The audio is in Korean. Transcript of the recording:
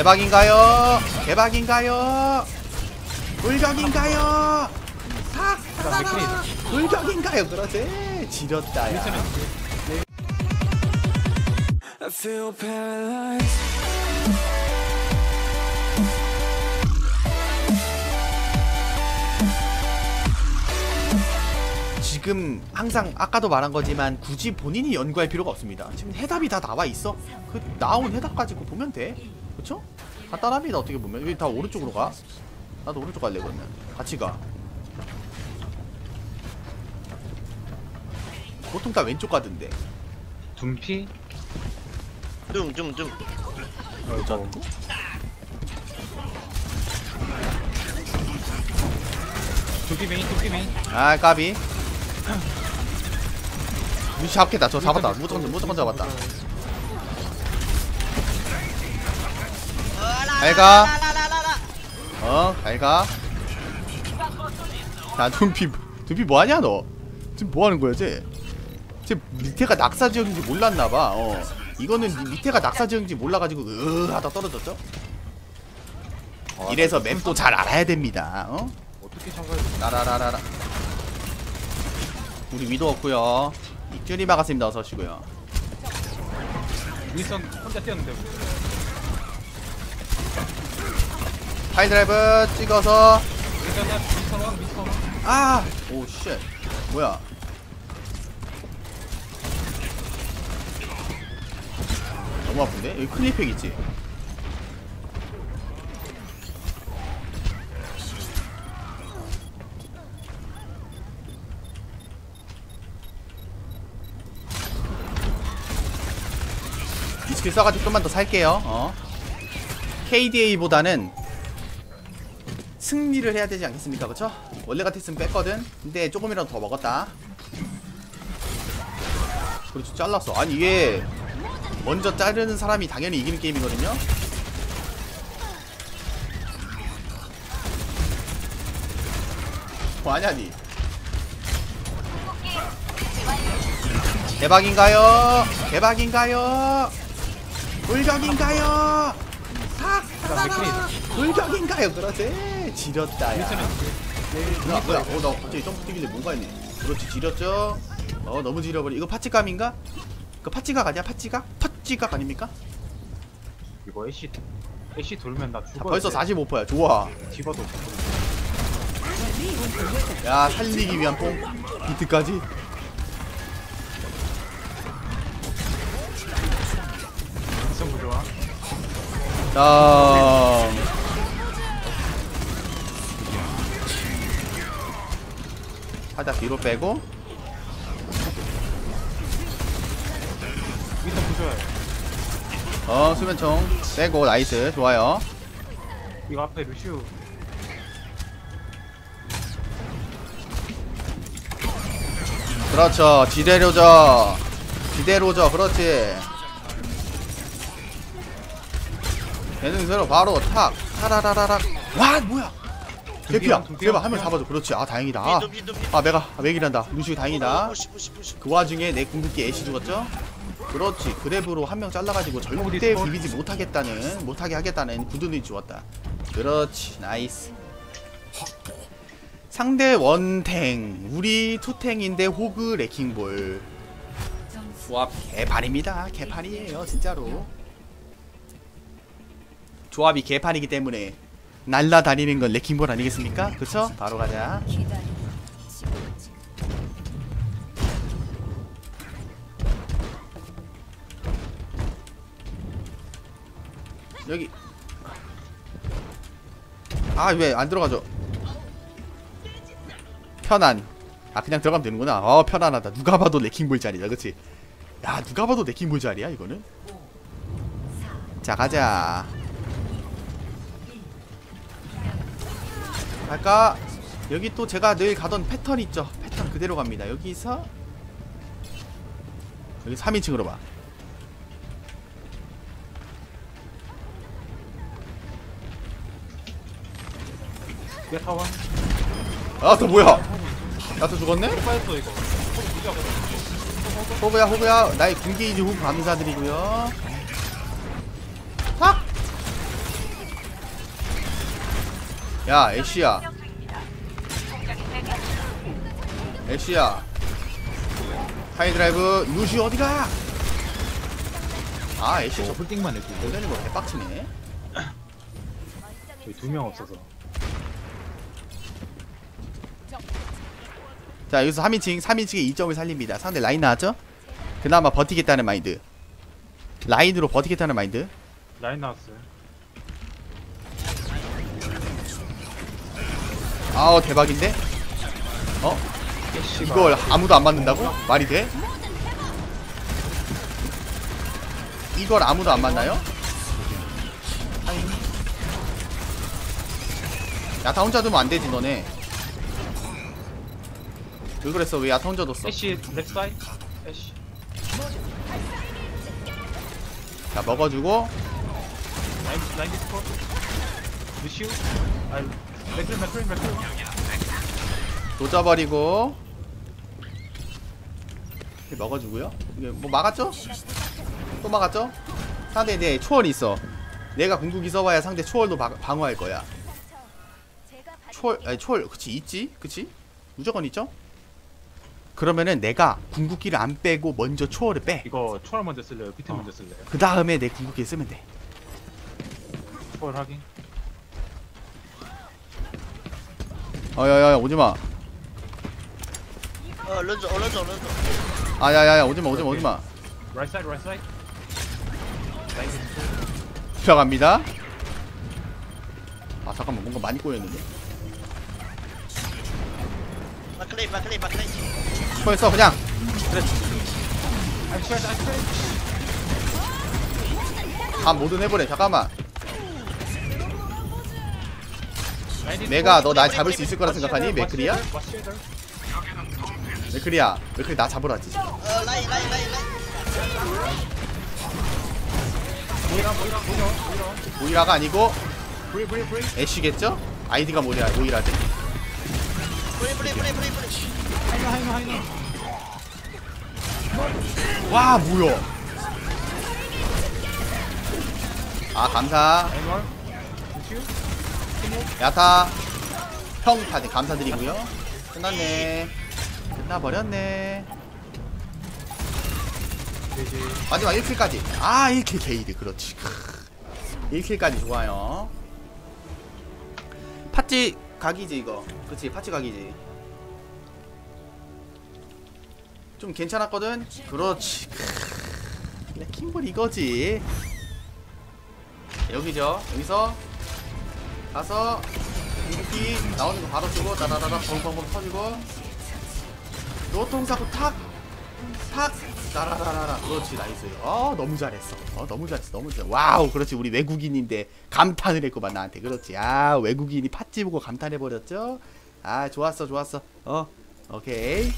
대박인가요? 대박인가요? 돌격인가요? 탁! 돌격인가요? 그러지? 지렸다 야. 지금 항상 아까도 말한 거지만 굳이 본인이 연구할 필요가 없습니다. 지금 해답이 다 나와 있어. 그 나온 해답 가지고 보면 돼. 그렇죠? 간단합니다. 어떻게 보면 여기 다 오른쪽으로 가. 나도 오른쪽 갈래 그러면. 같이 가. 보통 다 왼쪽 가던데. 둠피? dumdumdum 둠피 메인 둠피 메인 아 까비. 무시 잡겠다. 저 잡았다. 무조건 무조건 잡았다. 잘 가. 어, 잘 가. 자, 둠피, 둠피 뭐하냐, 너? 지금 뭐하는 거야, 쟤? 쟤 밑에가 낙사 지역인지 몰랐나봐, 어. 이거는 밑에가 낙사 지역인지 몰라가지고, 으 하다 떨어졌죠? 이래서 맵도 잘 알아야 됩니다, 어? 어떻게 참가해 라라라라라. 우리 위도 없고요 입줄이 막았습니다, 어서 오시고요 윈선 혼자 뛰었는데 하이 드라이브 찍어서 아! 오, 쉣. 뭐야? 너무 아픈데? 여기 클리팩 있지? 이 스킬 써가지고 좀만 더 살게요. 어. KDA보다는 승리를 해야 되지 않겠습니까? 그쵸? 원래 같았으면 뺐거든? 근데 조금이라도 더 먹었다 그렇지 잘랐어 아니 이게 먼저 자르는 사람이 당연히 이기는 게임이거든요? 뭐 아냐 니 대박인가요? 대박인가요? 돌격인가요? 탁! 돌격인가요? 그러지? 지렸다 야 야, 뭐야? 어, 나 갑자기 점프 뛰길래 뭔가 했네. 그렇지, 지렸죠? 어, 너무 지려버리. 이거 파치감인가? 그 파치각 아니야? 파치각? 파치각 아닙니까? 이거 애쉬 애쉬 돌면 나 자, 죽어 벌써 45%야. 좋아. 집어도 야, 살리기 위한 뽕. 비트까지. 윈선 부좋아 자. 살짝 뒤로 빼고. 윈선 부좋아요 어, 수면총 빼고. 나이스. 좋아요. 이거 앞에 루시우 그렇죠. 지대로죠. 지대로죠. 그렇지. 예능대로 바로 탁 타라라라락. 와 뭐야? 개피야. 제발 한명 잡아줘. 그렇지. 아 다행이다. 아, 아 내가 맥이란다. 루시 다행이다. 푸시 푸시 푸시 그 와중에 내 궁극기 애쉬 죽었죠? 그렇지. 그랩으로 한 명 잘라가지고 절대 어디, 비비지 못하겠다는 못하게 하겠다는 구두이 주었다. 그렇지. 나이스. 상대 원탱, 우리 투탱인데 호그 레킹볼. 조합 개판입니다. 개판이에요, 진짜로. 조합이 개판이기 때문에 날라다니는 건 레킹볼 아니겠습니까? 그쵸? 바로 가자. 여기. 아 왜 안 들어가죠? 편안. 아 그냥 들어가면 되는구나. 어 편안하다. 누가 봐도 레킹볼 자리다 그치? 야 누가 봐도 레킹볼 자리야 이거는? 자 가자 갈까? 여기 또 제가 늘 가던 패턴 있죠? 패턴 그대로 갑니다. 여기서 여기 3인칭으로 봐. 야타원 아또 뭐야? 나또 죽었네? 빠졌어 이거. 호구야 호구야. 나의 군기이지 호구 감사드리고요 야 애쉬야. 애쉬야. 하이드라이브. 루시 어디가? 아 애쉬 저 홀딩만 했고 여전히 뭐 개빡치네. 저희 두명 없어서. 자 여기서 3인칭 3인칭의 2점을 살립니다. 상대 라인 나왔죠? 그나마 버티겠다는 마인드. 라인으로 버티겠다는 마인드. 라인 나왔어요 아우 대박인데? 어? 이걸 아무도 안 맞는다고? 말이 돼? 이걸 아무도 안 맞나요? 야타 혼자 두면 안 되지 너네 왜 그랬어 왜 야타 혼자 뒀어 애쉬 렉 사이드 애쉬 자 먹어주고 라인 디스코 루시우 아 맥클 맥클 맥클. 놓쳐버리고. 이렇게 먹어주고요. 이게 뭐 막았죠? 또 막았죠? 상대 내 초월이 있어. 내가 궁극이 써봐야 상대 초월도 방, 방어할 거야. 초월 아니 초월 그치 있지? 그치? 무조건 있죠? 그러면은 내가 궁극기를 안 빼고 먼저 초월을 빼. 그 이거 초월 먼저 쓸래요? 비트 어. 먼저 쓸래요? 다음에 내 궁극기 쓰면 돼. 초월 확인 어야야야 오지마. 어 런져 어 런져 런져 아야야야 오지마 오지마 오지마 라이트 사이드 라인 디스코 들어갑니다. 아 잠깐만 뭔가 많이 꼬였는데? 마클레이 마클레이 마클레이. 써 그냥. 스웨트 다 모든 해보래 잠깐만 내가 너날 잡을 수 있을 거라 생각하니 맥크리야? 마시에들 맥크리야 맥크리 나 잡으라지 모이라 모이라 모이라 모이라 모이라가 아니고 애쉬겠죠? 아이디가 뭐냐 모이라지 와 뭐야 아 감사 야타. 평타네 감사드리고요. 끝났네. 끝나버렸네. 마지막 1킬까지. 아 1킬 게이드. 그렇지. 1킬까지 좋아요. 팥찌 각이지 이거. 그렇지 팥찌 각이지. 좀 괜찮았거든? 그렇지. 킴볼 이거지. 여기죠. 여기서 가서 공기 나오는 거 바로 쓰고 따라라라 벙벙벙 터지고. 노통사고 탁! 탁! 따라라라라. 그렇지 나이스. 어 너무 잘했어. 어 너무 잘했어. 너무 잘 와우 그렇지. 우리 외국인인데 감탄을 했구만 나한테. 그렇지. 아 외국인이 팥집 보고 감탄해버렸죠? 아 좋았어 좋았어. 어 오케이